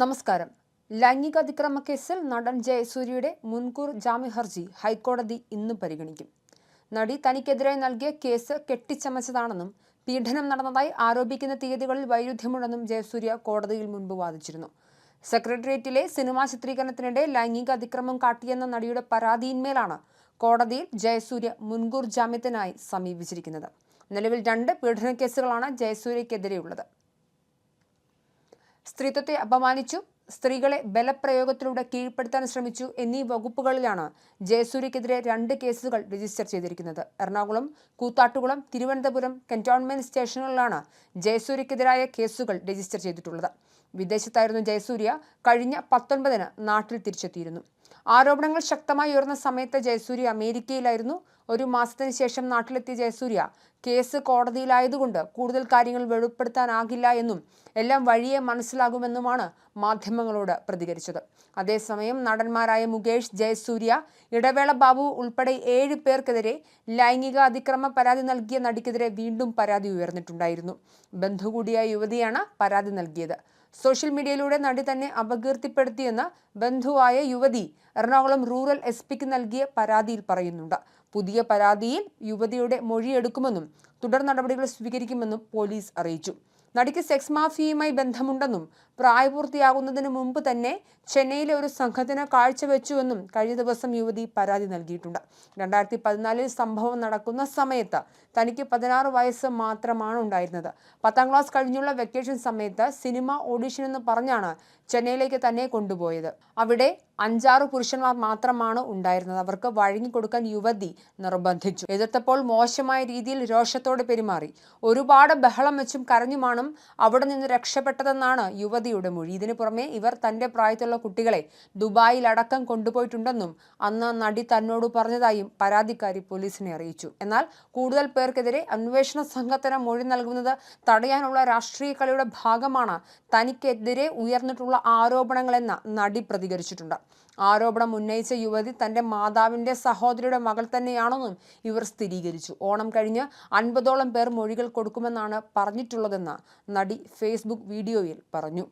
നമസ്കാരം. ലൈംഗിക അതിക്രമ കേസിൽ നടൻ ജയസൂര്യയുടെ മുൻകൂർ ജാമ്യ ഹർജി ഹൈക്കോടതി ഇന്ന് പരിഗണിക്കും. നടി തനിക്കെതിരെ നൽകിയ കേസ് കെട്ടിച്ചമച്ചതാണെന്നും പീഡനം നടന്നതായി ആരോപിക്കുന്ന തീയതികളിൽ വൈരുദ്ധ്യമുണ്ടെന്നും ജയസൂര്യ കോടതിയിൽ മുൻപ് വാദിച്ചിരുന്നു. സെക്രട്ടേറിയറ്റിലെ സിനിമാ ചിത്രീകരണത്തിനിടെ ലൈംഗിക അതിക്രമം കാട്ടിയെന്ന നടിയുടെ പരാതിയിന്മേലാണ് കോടതിയിൽ ജയസൂര്യ മുൻകൂർ ജാമ്യത്തിനായി സമീപിച്ചിരിക്കുന്നത്. നിലവിൽ രണ്ട് പീഡന കേസുകളാണ് ജയസൂര്യക്കെതിരെയുള്ളത്. സ്ത്രീത്വത്തെ അപമാനിച്ചു സ്ത്രീകളെ ബലപ്രയോഗത്തിലൂടെ കീഴ്പ്പെടുത്താൻ ശ്രമിച്ചു എന്നീ വകുപ്പുകളിലാണ് ജയസൂര്യക്കെതിരെ രണ്ട് കേസുകൾ രജിസ്റ്റർ ചെയ്തിരിക്കുന്നത്. എറണാകുളം കൂത്താട്ടുകുളം തിരുവനന്തപുരം കന്റോൺമെന്റ് സ്റ്റേഷനുകളിലാണ് ജയസൂര്യക്കെതിരായ കേസുകൾ രജിസ്റ്റർ ചെയ്തിട്ടുള്ളത്. വിദേശത്തായിരുന്നു ജയസൂര്യ കഴിഞ്ഞ പത്തൊൻപതിന് നാട്ടിൽ തിരിച്ചെത്തിയിരുന്നു. ആരോപണങ്ങൾ ശക്തമായി ഉയർന്ന സമയത്ത് ജയസൂര്യ അമേരിക്കയിലായിരുന്നു. ഒരു മാസത്തിന് ശേഷം നാട്ടിലെത്തിയ ജയസൂര്യ കേസ് കോടതിയിലായതുകൊണ്ട് കൂടുതൽ കാര്യങ്ങൾ വെളിപ്പെടുത്താനാകില്ല എന്നും എല്ലാം വഴിയെ മനസ്സിലാകുമെന്നുമാണ് മാധ്യമങ്ങളോട് പ്രതികരിച്ചത്. അതേസമയം നടന്മാരായ മുകേഷ് ജയസൂര്യ ഇടവേള ബാബു ഉൾപ്പെടെ ഏഴ് പേർക്കെതിരെ ലൈംഗിക അതിക്രമ പരാതി നൽകിയ നടിക്കെതിരെ വീണ്ടും പരാതി ഉയർന്നിട്ടുണ്ടായിരുന്നു. ബന്ധു കൂടിയ യുവതിയാണ് പരാതി നൽകിയത്. സോഷ്യൽ മീഡിയയിലൂടെ നടി തന്നെ അപകീർത്തിപ്പെടുത്തിയെന്ന് ബന്ധുവായ യുവതി എറണാകുളം റൂറൽ എസ് പിക്ക് നൽകിയ പരാതിയിൽ പറയുന്നുണ്ട്. പുതിയ പരാതിയിൽ യുവതിയുടെ മൊഴിയെടുക്കുമെന്നും തുടർ നടപടികൾ സ്വീകരിക്കുമെന്നും പോലീസ് അറിയിച്ചു. നടിക്ക് സെക്സ് മാഫിയയുമായി ബന്ധമുണ്ടെന്നും പ്രായപൂർത്തിയാകുന്നതിന് മുമ്പ് തന്നെ ചെന്നൈയിലെ ഒരു സംഘത്തിന് കാഴ്ചവെച്ചുവെന്നും കഴിഞ്ഞ ദിവസം യുവതി പരാതി നൽകിയിട്ടുണ്ട്. രണ്ടായിരത്തി പതിനാലിൽ സംഭവം നടക്കുന്ന സമയത്ത് തനിക്ക് പതിനാറ് വയസ്സ് മാത്രമാണ് ഉണ്ടായിരുന്നത്. പത്താം ക്ലാസ് കഴിഞ്ഞുള്ള വെക്കേഷൻ സമയത്ത് സിനിമ ഓഡിഷൻ എന്ന് പറഞ്ഞാണ് ചെന്നൈയിലേക്ക് തന്നെ കൊണ്ടുപോയത്. അവിടെ അഞ്ചാറ് പുരുഷന്മാർ മാത്രമാണ് ഉണ്ടായിരുന്നത്. അവർക്ക് വഴങ്ങിക്കൊടുക്കാൻ യുവതി നിർബന്ധിച്ചു. എതിർത്തപ്പോൾ മോശമായ രീതിയിൽ രോഷത്തോടെ പെരുമാറി. ഒരുപാട് ബഹളം വെച്ചും കരഞ്ഞുമാണും അവിടെ നിന്ന് രക്ഷപ്പെട്ടതെന്നാണ് യുവതിയുടെ മൊഴി. ഇതിനു പുറമെ ഇവർ തന്റെ പ്രായത്തിലുള്ള കുട്ടികളെ ദുബായിൽ അടക്കം കൊണ്ടുപോയിട്ടുണ്ടെന്നും അന്ന് നടി തന്നോട് പറഞ്ഞതായും പരാതിക്കാരി പോലീസിനെ അറിയിച്ചു. എന്നാൽ കൂടുതൽ പേർക്കെതിരെ അന്വേഷണ സംഘത്തിന് മൊഴി നൽകുന്നത് തടയാനുള്ള രാഷ്ട്രീയ കളിയുടെ ഭാഗമാണ് തനിക്കെതിരെ ഉയർന്നിട്ടുള്ള ആരോപണങ്ങളെന്ന നടി പ്രതികരിച്ചിട്ടുണ്ട്. ആരോപണം ഉന്നയിച്ച യുവതി തന്റെ മാതാവിന്റെ സഹോദരിയുടെ മകൾ തന്നെയാണെന്നും ഇവർ സ്ഥിരീകരിച്ചു. ഓണം കഴിഞ്ഞ് അൻപതോളം പേർ മൊഴികൾ കൊടുക്കുമെന്നാണ് പറഞ്ഞിട്ടുള്ളതെന്ന് നടി ഫേസ്ബുക്ക് വീഡിയോയിൽ പറഞ്ഞു.